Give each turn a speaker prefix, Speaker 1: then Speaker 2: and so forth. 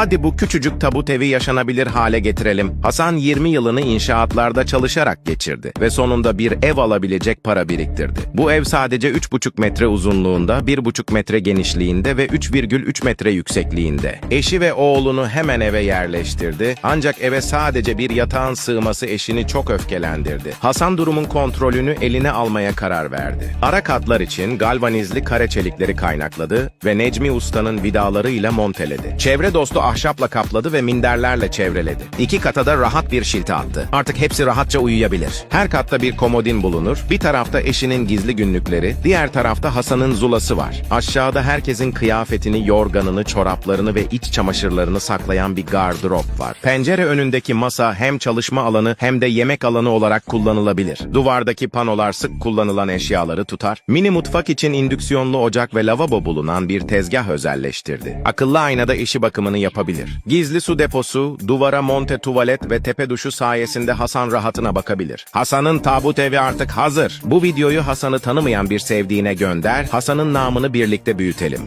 Speaker 1: Hadi bu küçücük tabut evi yaşanabilir hale getirelim. Hasan 20 yılını inşaatlarda çalışarak geçirdi ve sonunda bir ev alabilecek para biriktirdi. Bu ev sadece 3,5 metre uzunluğunda, 1,5 metre genişliğinde ve 3,3 metre yüksekliğinde. Eşi ve oğlunu hemen eve yerleştirdi. Ancak eve sadece bir yatağın sığması eşini çok öfkelendirdi. Hasan durumun kontrolünü eline almaya karar verdi. Ara katlar için galvanizli kare çelikleri kaynakladı ve Necmi Usta'nın vidalarıyla monteledi. Çevre dostu ahşapla kapladı ve minderlerle çevreledi. İki kata da rahat bir şilte attı. Artık hepsi rahatça uyuyabilir. Her katta bir komodin bulunur. Bir tarafta eşinin gizli günlükleri, diğer tarafta Hasan'ın zulası var. Aşağıda herkesin kıyafetini, yorganını, çoraplarını ve iç çamaşırlarını saklayan bir gardırop var. Pencere önündeki masa hem çalışma alanı hem de yemek alanı olarak kullanılabilir. Duvardaki panolar sık kullanılan eşyaları tutar. Mini mutfak için indüksiyonlu ocak ve lavabo bulunan bir tezgah özelleştirdi. Akıllı aynada işi bakımını yapabilir. Gizli su deposu, duvara monte tuvalet ve tepe duşu sayesinde Hasan rahatına bakabilir. Hasan'ın tabut evi artık hazır. Bu videoyu Hasan'ı tanımayan bir sevdiğine gönder, Hasan'ın namını birlikte büyütelim.